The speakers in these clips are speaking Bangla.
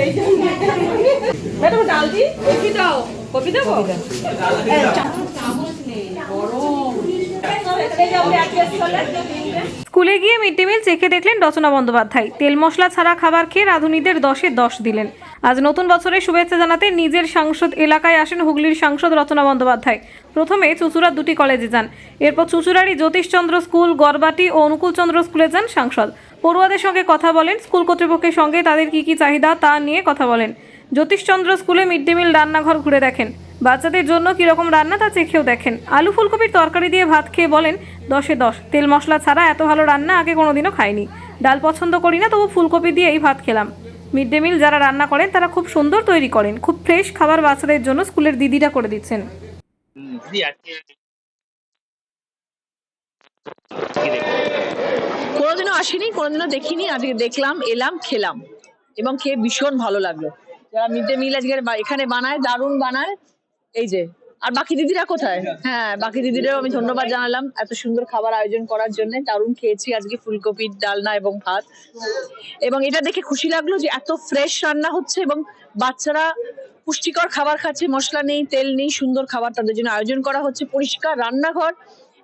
সেই জন্য ম্যাডাম ডাল দি? কফি দাও। কফি দেবো? গরম। স্কুলে গিয়ে মিড ডে মিল চেখে দেখলেন রচনা বন্দ্যোপাধ্যায়। তেল মশলা ছাড়া খাবার খেয়ে রাঁধুনিদের দশে দশ দিলেন। আজ নতুন বছরের শুভেচ্ছা জানাতে নিজের সাংসদ এলাকায় আসেন হুগলির সাংসদ রচনা বন্দ্যোপাধ্যায়। প্রথমে চুচুড়ার দুটি কলেজে যান। এরপর চুচুড়ারি জ্যোতিষচন্দ্র স্কুল, গড়বাটি ও অনুকূলচন্দ্র স্কুলে যান সাংসদ। পড়ুয়াদের সঙ্গে কথা বলেন, স্কুল কর্তৃপক্ষের সঙ্গে তাদের কী কী চাহিদা তা নিয়ে কথা বলেন। জ্যোতিষচন্দ্র স্কুলে মিড ডে মিল রান্নাঘর ঘুরে দেখেন। বাচ্চাদের জন্য কীরকম রান্না তা চেখেও দেখেন। আলু ফুলকপির তরকারি দিয়ে ভাত খেয়ে বলেন দশে দশ তেল মশলা ছাড়া এত ভালো রান্না আগে কোনোদিনও খাইনি। ডাল পছন্দ করি না তবু ফুলকপি দিয়ে এই ভাত খেলাম। মিড ডে মিল যারা রান্না করেন তারা খুব সুন্দর তৈরি করেন। খুব ফ্রেশ খাবার বাচ্চাদের জন্য স্কুলের দিদিরা করে দিচ্ছেন। কোনোদিনও আসিনি কোনোদিনও দেখিনি আজকে দেখলাম এলাম খেলাম। এবং খেয়ে ভীষণ ভালো লাগল। যারা মিড ডে মিল আজকে এখানে বানায় দারুণ বানায় এই যে, আর বাকি দিদিরা কোথায়? হ্যাঁ বাকি দিদিরাও আমি ধন্যবাদ জানালাম এত সুন্দর খাবার আয়োজন করার জন্য। দারুণ খেয়েছি আজকে ফুলকপির ডালনা এবং ভাত। এবং এটা দেখে খুশি লাগল যে এত ফ্রেশ রান্না হচ্ছে এবং বাচ্চারা পুষ্টিকর খাবার খাচ্ছে, মশলা নেই, তেল নেই, সুন্দর খাবার তাদের জন্য আয়োজন করা হচ্ছে। পরিষ্কার রান্নাঘর,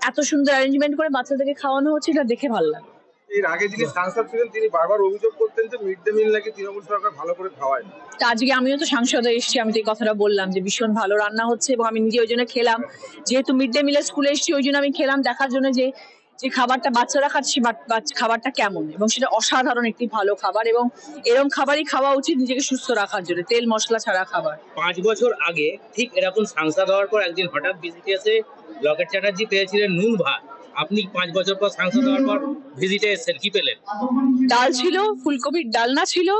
এত সুন্দর অ্যারেঞ্জমেন্ট করে বাচ্চাদেরকে খাওয়ানো হচ্ছে, এটা দেখে ভালো লাগে এর আগে যিনি সাংসদ ছিলেন তিনি বারবার অভিযোগ করতেন যে মিড ডে মিল নাকি তৃণমূল সরকার ভালো করে খাওয়ায়। না। আজকে আমিও তো সাংসদে এসেছি আমি তো এই কথাটা বললাম যে ভীষণ ভালো রান্না হচ্ছে এবং আমি নিজে ওই জন্য খেলাম। যেহেতু মিড ডে মিলের স্কুলে এসেছি ওই জন্য আমি খেলাম দেখার জন্য যে যে খাবারটা বাচ্চারা খাচ্ছে বা- খাবারটা কেমন। এবং সেটা অসাধারণ একটি ভালো খাবার এবং এরকম খাবারই খাওয়া উচিত নিজেকে সুস্থ রাখার জন্য তেল মশলা ছাড়া খাবার। পাঁচ বছর আগে ঠিক এরকম সাংসদ হওয়ার পর একদিন হঠাৎ ভিজিটে এসে লকেট চ্যাটার্জি পেয়েছিলেন নুন ভাত। আপনি পাঁচ বছর পর সাংসদ হওয়ার পর ভিজিটে এসেছেন কি পেলেন? ডাল ছিল ফুলকপির ডালনা ছিল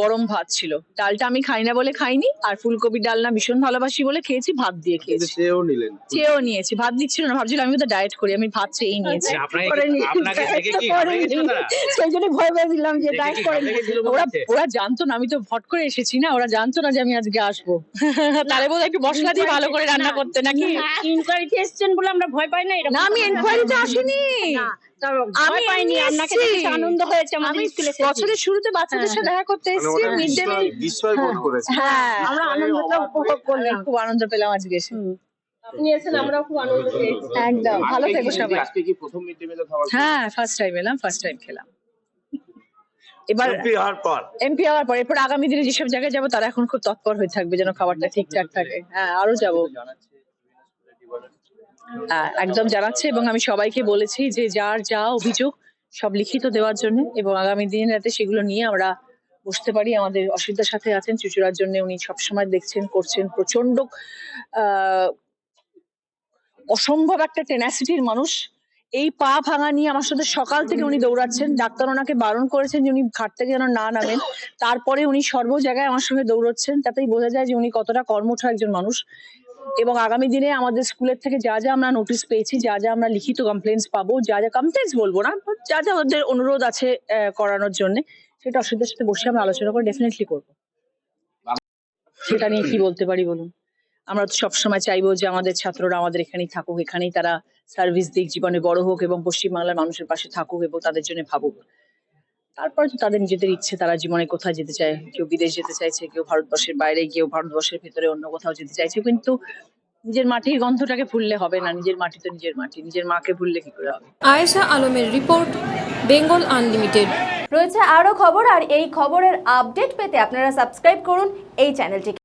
গরম ভাত ছিল। ডালটা আমি খাই না বলে খাইনি আর ফুলকপির ডালনা ভীষণ ভালোবাসি বলে খেয়েছি ভাত দিয়ে খেয়েছি। সেও নিলেন। চেয়েও নিয়েছি ভাত দিচ্ছিল না ভাবছিলাম আমি তো ডায়েট করি আমি ভাত চেয়েই নিয়েছি। আচ্ছা? সেই জন্য ভয় পেয়েছিলাম যে ডায়েট করে ওরা ওরা জানতো না আমি তো ভট করে এসেছি না ওরা জানতো না যে আমি আজকে আসব। তাহলে বোধহয় একটু মশলা দিয়ে ভালো করে রান্না করতে নাকি? ইনকোয়ারিতে এসেছেন বলে আমরা ভয় পাই না না আমি এনকোয়ারিতে আসিনি। আমি পাইনি আপনাকে দেখে আনন্দ হয়েছে আমি আমাদের স্কুলে বছরের শুরুতে বাচ্চাদের সাথে দেখা করতে মানে এসেছি মিড ডে মিল বোধ করেছে। হ্যাঁ। আমরা আনন্দটা উপভোগ করলাম। খুব আনন্দ পেলাম আজকে আপনি এসেছেন আমরাও খুব আনন্দ পেয়েছি। একদম। ভালো থেকো সবাই। আজকে কি প্রথম মিড ডে মিলে খাবার হ্যাঁ ফার্স্ট টাইম এলাম ফার্স্ট টাইম খেলাম। এবার এমপি হওয়ার পর। এমপি হওয়ার পর এরপর আগামী দিনে যেসব জায়গায় যাব তারা এখন খুব তৎপর হয়ে থাকবে যেন খাবারটা ঠিকঠাক থাকে। হ্যাঁ আরও যাব। হ্যাঁ একদম জানাচ্ছে এবং আমি সবাইকে বলেছি যে যার যা অভিযোগ সব লিখিত দেওয়ার জন্য এবং আগামী দিন রাতে সেগুলো নিয়ে আমরা বসতে পারি। আমাদের অসুবিধার সাথে আছেন, চুচুড়ার জন্য উনি সবসময় দেখছেন, করছেন প্রচণ্ড অসম্ভব একটা টেনাসিটির মানুষ। এই পা ভাঙা নিয়ে আমার সাথে সকাল থেকে উনি দৌড়াচ্ছেন। ডাক্তার ওনাকে বারণ করেছেন যে উনি ঘাট থেকে যেন না নামেন। তারপরে উনি সর্ব জায়গায় আমার সঙ্গে দৌড়চ্ছেন। তাতেই বোঝা যায় যে উনি কতটা কর্মঠ একজন মানুষ। এবং আগামী দিনে আমাদের স্কুলের থেকে যা যা আমরা নোটিশ পেয়েছি, যা যা আমরা লিখিত কমপ্লেন্স পাবো, যা যা কমপ্লেন্স বলব না যা যা ওদের অনুরোধ আছে করানোর জন্য, সেটা অসুবিধার সাথে বসে আমরা আলোচনা করে ডেফিনেটলি করব। সেটা নিয়ে কি বলতে পারি বলুন? আমরা তো সবসময় চাইব যে আমাদের ছাত্ররা আমাদের এখানেই থাকুক, এখানেই তারা সার্ভিস দিক, জীবনে বড় হোক এবং পশ্চিমবাংলার মানুষের পাশে থাকুক এবং তাদের জন্য ভাবুক। তারপরে তো তাদের নিজেদের ইচ্ছে তারা জীবনে কোথায় যেতে চায়? কেউ বিদেশ যেতে চাইছে কেউ ভারতবর্ষের বাইরে কেউ ভারতবর্ষের ভেতরে অন্য কোথাও যেতে চাইছে। কিন্তু নিজের মাটির গন্ধটাকে ভুললে হবে না। নিজের মাটি তো নিজের মাটি। নিজের মাকে ভুললে কি করে হবে? আয়েশা আলমের রিপোর্ট বেঙ্গল আনলিমিটেড। রয়েছে আরও খবর আর এই খবরের আপডেট পেতে আপনারা সাবস্ক্রাইব করুন এই চ্যানেলটিকে।